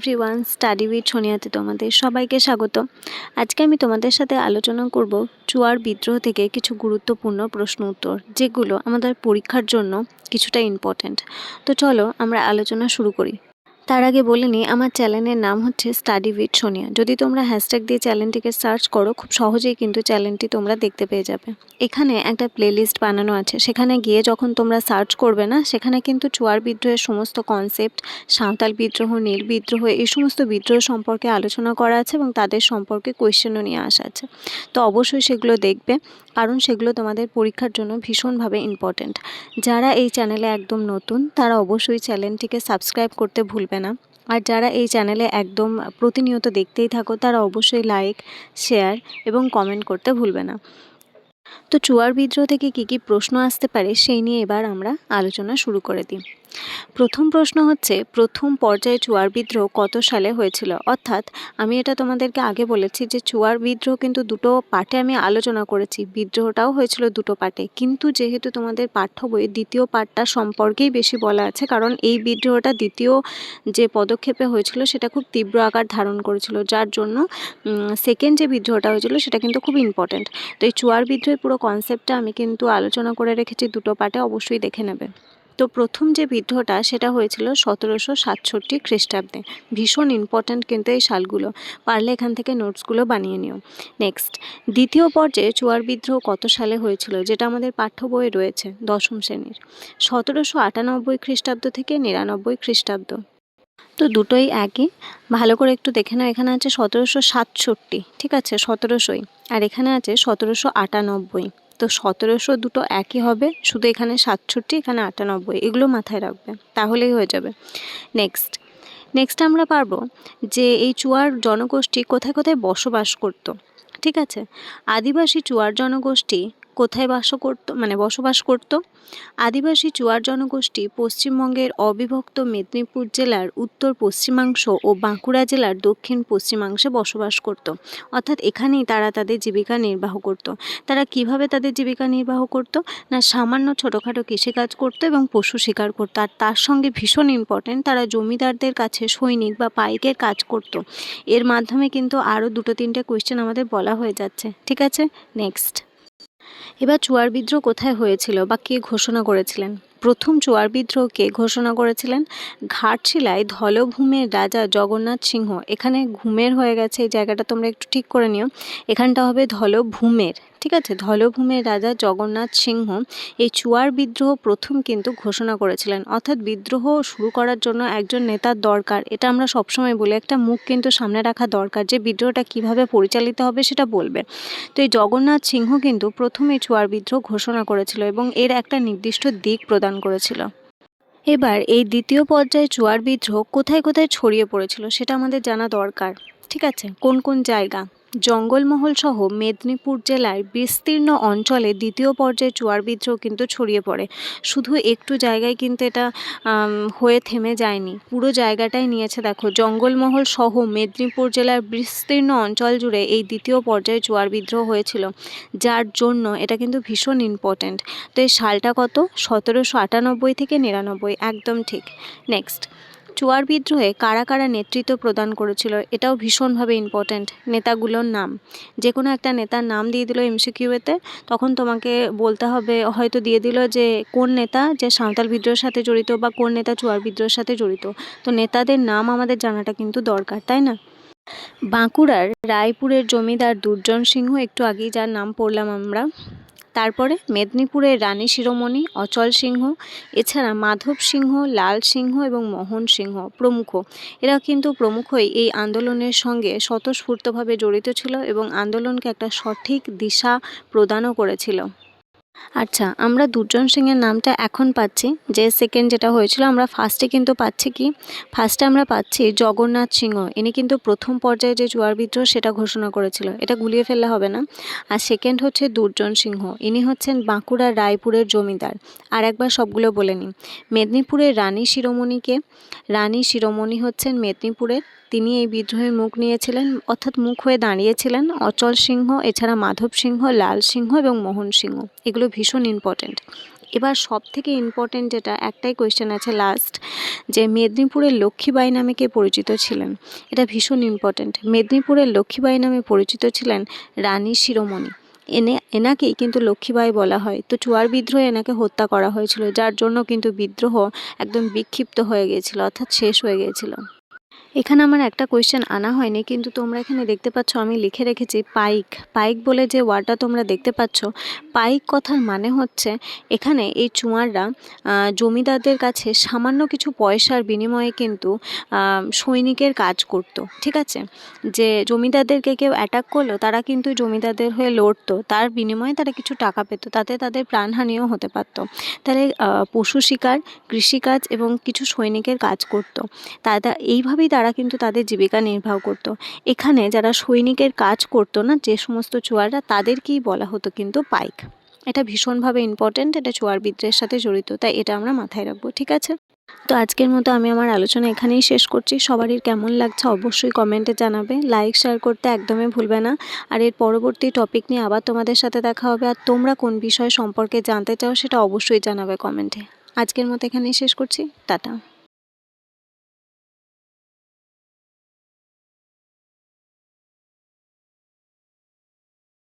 Everyone study with সোনিয়াতে তোমাদের সবাইকে স্বাগত। আজকে আমি তোমাদের সাথে আলোচনা করব চুয়ার বিদ্রোহ থেকে কিছু গুরুত্বপূর্ণ প্রশ্ন উত্তর, যেগুলো আমাদের পরীক্ষার জন্য কিছুটা ইম্পর্ট্যান্ট তো চলো আমরা আলোচনা শুরু করি। তার আগে বলে নিই আমার চ্যানেলের নাম হচ্ছে স্টাডি উইথ সোনিয়া যদি তোমরা হ্যাশট্যাগ দিয়ে চ্যানেলটিকে সার্চ করো, খুব সহজেই কিন্তু চ্যানেলটি তোমরা দেখতে পেয়ে যাবে। এখানে একটা প্লেলিস্ট বানানো আছে। সেখানে গিয়ে যখন তোমরা সার্চ করবে না, সেখানে কিন্তু চুয়ার বিদ্রোহের সমস্ত কনসেপ্ট সাঁওতাল বিদ্রোহ, নীল বিদ্রোহ, এই সমস্ত বিদ্রোহ সম্পর্কে আলোচনা করা আছে এবং তাদের সম্পর্কে কোয়েশ্চেনও নিয়ে আসা আছে। তো অবশ্যই সেগুলো দেখবে, কারণ সেগুলো তোমাদের পরীক্ষার জন্য ভীষণভাবে ইম্পর্ট্যান্ট যারা এই চ্যানেলে একদম নতুন, তারা অবশ্যই চ্যানেলটিকে সাবস্ক্রাইব করতে ভুলবে না। আর যারা এই চ্যানেলে একদম প্রতিনিয়ত দেখতেই থাকো, তারা অবশ্যই লাইক শেয়ার এবং কমেন্ট করতে ভুলবে না। তো চুয়ার বিদ্রোহ থেকে কি কি প্রশ্ন আসতে পারে, সেই নিয়ে এবার আমরা আলোচনা শুরু করে দিই। প্রথম প্রশ্ন হচ্ছে, প্রথম পর্যায়ে চুয়ার বিদ্রোহ কত সালে হয়েছিল? অর্থাৎ আমি এটা তোমাদেরকে আগে বলেছি যে চুয়ার বিদ্রোহ কিন্তু দুটো পার্টে আমি আলোচনা করেছি। বিদ্রোহটাও হয়েছিল দুটো পার্টে কিন্তু যেহেতু তোমাদের পাঠ্য বইয়ে দ্বিতীয় পার্টটা সম্পর্কেই বেশি বলা আছে, কারণ এই বিদ্রোহটা দ্বিতীয় যে পদক্ষেপে হয়েছিল সেটা খুব তীব্র আকার ধারণ করেছিল। যার জন্য সেকেন্ড যে বিদ্রোহটা হয়েছিল সেটা কিন্তু খুব ইম্পর্ট্যান্ট তো এই চুয়ার বিদ্রোহের পুরো কনসেপ্টটা আমি কিন্তু আলোচনা করে রেখেছি। দুটো পার্টে অবশ্যই দেখে নেবে। তো প্রথম যে বিদ্রোহটা, সেটা হয়েছিল সতেরোশো সাতষট্টি খ্রিস্টাব্দে। ভীষণ ইম্পর্ট্যান্ট কিন্তু এই সালগুলো। পারলে এখান থেকে নোটসগুলো বানিয়ে নিও। নেক্সট দ্বিতীয় পর্যায়ে চুয়ার বিদ্রোহ কত সালে হয়েছিল, যেটা আমাদের পাঠ্য বইয়ে রয়েছে, দশম শ্রেণির। সতেরোশো আটানব্বই খ্রিস্টাব্দ থেকে নিরানব্বই খ্রিস্টাব্দ। তো দুটোই একই। ভালো করে একটু দেখে নাও, এখানে আছে সতেরোশো সাতষট্টি, ঠিক আছে? সতেরোশোই। আর এখানে আছে সতেরোশো আটানব্বই। তো সতেরোশো দুটো একই হবে, শুধু এখানে সাতষট্টি, এখানে আটানব্বই, এগুলো মাথায় রাখবে তাহলেই হয়ে যাবে। নেক্সট নেক্সট আমরা পারব যে এই চুয়ার জনগোষ্ঠী কোথায় কোথায় বসবাস করত, ঠিক আছে? আদিবাসী চুয়ার জনগোষ্ঠী কোথায় বাস করত মানে বসবাস করত? আদিবাসী চুয়ার জনগোষ্ঠী পশ্চিমবঙ্গের অবিভক্ত মেদিনীপুর জেলার উত্তর পশ্চিমাংশ ও বাঁকুড়া জেলার দক্ষিণ পশ্চিমাংশে বসবাস করত। অর্থাৎ এখানেই তারা তাদের জীবিকা নির্বাহ করত। তারা কীভাবে তাদের জীবিকা নির্বাহ করত? না সামান্য ছোটোখাটো কৃষিকাজ করতো এবং পশু শিকার করতো। আর তার সঙ্গে ভীষণ ইম্পর্টেন্ট তারা জমিদারদের কাছে সৈনিক বা পাইকের কাজ করত। এর মাধ্যমে কিন্তু আরও দুটো তিনটে কোয়েশ্চেন আমাদের বলা হয়ে যাচ্ছে। ঠিক আছে? নেক্সট এবার চুয়ার বিদ্রোহ কোথায় হয়েছিল বা কে ঘোষণা করেছিলেন? প্রথম চুয়ার বিদ্রোহকে ঘোষণা করেছিলেন ঘাটশিলায় ধলভূমের রাজা জগন্নাথ সিংহ। এখানে ঘুমের হয়ে গেছে, এই জায়গাটা তোমরা একটু ঠিক করে নিও। এখানটা হবে ধলভূমের, ঠিক আছে? ধলভূমের রাজা জগন্নাথ সিংহ এই চুয়ার বিদ্রোহ প্রথম কিন্তু ঘোষণা করেছিলেন। অর্থাৎ বিদ্রোহ শুরু করার জন্য একজন নেতার দরকার। এটা আমরা সবসময় বলি, একটা মুখ কিন্তু সামনে রাখা দরকার যে বিদ্রোহটা কীভাবে পরিচালিত হবে সেটা বলবে। তো এই জগন্নাথ সিংহ কিন্তু প্রথম এই চুয়ার বিদ্রোহ ঘোষণা করেছিল এবং এর একটা নির্দিষ্ট দিক প্রদান করেছিল। এবার এই দ্বিতীয় পর্যায়ে চুয়ার বিদ্রোহ কোথায় কোথায় ছড়িয়ে পড়েছিল সেটা আমাদের জানা দরকার। ঠিক আছে? কোন কোন জায়গা? জঙ্গলমহল সহ মেদিনীপুর জেলার বিস্তীর্ণ অঞ্চলে দ্বিতীয় পর্যায়ে চুয়ার বিদ্রোহ কিন্তু ছড়িয়ে পড়ে। শুধু একটু জায়গায় কিন্তু এটা হয়ে থেমে যায়নি। পুরো জায়গাটাই নিয়েছে দেখো জঙ্গলমহল সহ মেদিনীপুর জেলার বিস্তীর্ণ অঞ্চল জুড়ে এই দ্বিতীয় পর্যায়ে চুয়ার বিদ্রোহ হয়েছিল, যার জন্য এটা কিন্তু ভীষণ ইম্পর্ট্যান্ট তো এই সালটা কত? সতেরোশো আটানব্বই থেকে নিরানব্বই, একদম ঠিক। নেক্সট চুয়ার বিদ্রোহে কারা কারা নেতৃত্ব প্রদান করেছিল, এটাও ভীষণভাবে ইম্পর্ট্যান্ট নেতাগুলোর নাম। যে কোনো একটা নেতার নাম দিয়ে দিল এমসিকিউতে তখন তোমাকে বলতে হবে, হয়তো দিয়ে দিল যে কোন নেতা যে সাঁওতাল বিদ্রোহের সাথে জড়িত বা কোন নেতা চুয়ার বিদ্রোহের সাথে জড়িত। তো নেতাদের নাম আমাদের জানাটা কিন্তু দরকার, তাই না? বাঁকুড়ার রায়পুরের জমিদার দুর্জন সিংহ, একটু আগেই যার নাম পড়লাম আমরা। তারপরে মেদিনীপুরের রানী শিরোমণি, অচল সিংহ, এছাড়া মাধব সিংহ, লাল সিংহ এবং মোহন সিংহ প্রমুখ। এরা কিন্তু প্রমুখই এই আন্দোলনের সঙ্গে স্বতঃস্ফূর্তভাবে জড়িত ছিল এবং আন্দোলনকে একটা সঠিক দিশা প্রদানও করেছিল। আচ্ছা আমরা দুর্জন সিংয়ের নামটা এখন পাচ্ছি। যে সেকেন্ড যেটা হয়েছিল, আমরা ফার্স্টে কিন্তু পাচ্ছি কি? ফার্স্টে আমরা পাচ্ছি জগন্নাথ সিংহ। ইনি কিন্তু প্রথম পর্যায়ে যে জোয়ার বিদ্রোহ, সেটা ঘোষণা করেছিল। এটা গুলিয়ে ফেললে হবে না। আর সেকেন্ড হচ্ছে দুর্জন সিংহ। ইনি হচ্ছেন বাঁকুড়ার রায়পুরের জমিদার। আর একবার সবগুলো বলে নিই। মেদিনীপুরের রানী শিরোমণিকে, রানী শিরোমণি হচ্ছেন মেদিনীপুরের। তিনি এই বিদ্রোহের মুখ নিয়েছিলেন, অর্থাৎ মুখ হয়ে দাঁড়িয়েছিলেন অচল সিংহ, এছাড়া মাধব সিংহ, লাল সিংহ এবং মোহন সিংহ। এগুলো ভীষণ ইম্পর্ট্যান্ট এবার সব থেকে ইম্পর্টেন্ট যেটা, একটাই কোয়েশ্চেন আছে লাস্ট যে মেদিনীপুরের লক্ষ্মীবাই নামে কে পরিচিত ছিলেন? এটা ভীষণ ইম্পর্টেন্ট মেদিনীপুরের লক্ষ্মীবাই নামে পরিচিত ছিলেন রানী শিরোমণি। এনে, এনাকেই কিন্তু লক্ষ্মীবাই বলা হয়। তো চুয়ার বিদ্রোহে এনাকে হত্যা করা হয়েছিল, যার জন্য কিন্তু বিদ্রোহ একদম বিক্ষিপ্ত হয়ে গিয়েছিল, অর্থাৎ শেষ হয়ে গিয়েছিল। এখানে আমার একটা কোয়েশ্চেন আনা হয়নি, কিন্তু তোমরা এখানে দেখতে পাচ্ছ আমি লিখে রেখেছি পাইক। পাইক বলে যে ওয়ার্ডটা তোমরা দেখতে পাচ্ছ, পাইক কথার মানে হচ্ছে এখানে এই চুয়াররা জমিদারদের কাছে সামান্য কিছু পয়সার বিনিময়ে কিন্তু সৈনিকের কাজ করত, ঠিক আছে? যে জমিদারদেরকে কেউ অ্যাটাক করল, তারা কিন্তু জমিদারদের হয়ে লড়তো, তার বিনিময়ে তারা কিছু টাকা পেত, তাতে তাদের প্রাণহানিও হতে পারত। তাহলে পশু শিকার, কৃষিকাজ এবং কিছু সৈনিকের কাজ করত। তারা এইভাবেই তারা কিন্তু তাদের জীবিকা নির্বাহ করত। এখানে যারা সৈনিকের কাজ করতো না, যে সমস্ত চুয়াররা তাদেরকেই বলা হতো কিন্তু পাইক। এটা ভীষণভাবে ইম্পর্ট্যান্ট এটা চুয়ার বিদ্রোহের সাথে জড়িত, তাই এটা আমরা মাথায় রাখব, ঠিক আছে? তো আজকের মতো আমি আমার আলোচনা এখানেই শেষ করছি। সবারই কেমন লাগছে অবশ্যই কমেন্টে জানাবে। লাইক শেয়ার করতে একদমই ভুলবে না। আর এর পরবর্তী টপিক নিয়ে আবার তোমাদের সাথে দেখা হবে। আর তোমরা কোন বিষয় সম্পর্কে জানতে চাও, সেটা অবশ্যই জানাবে কমেন্টে আজকের মতো এখানেই শেষ করছি। টাটা।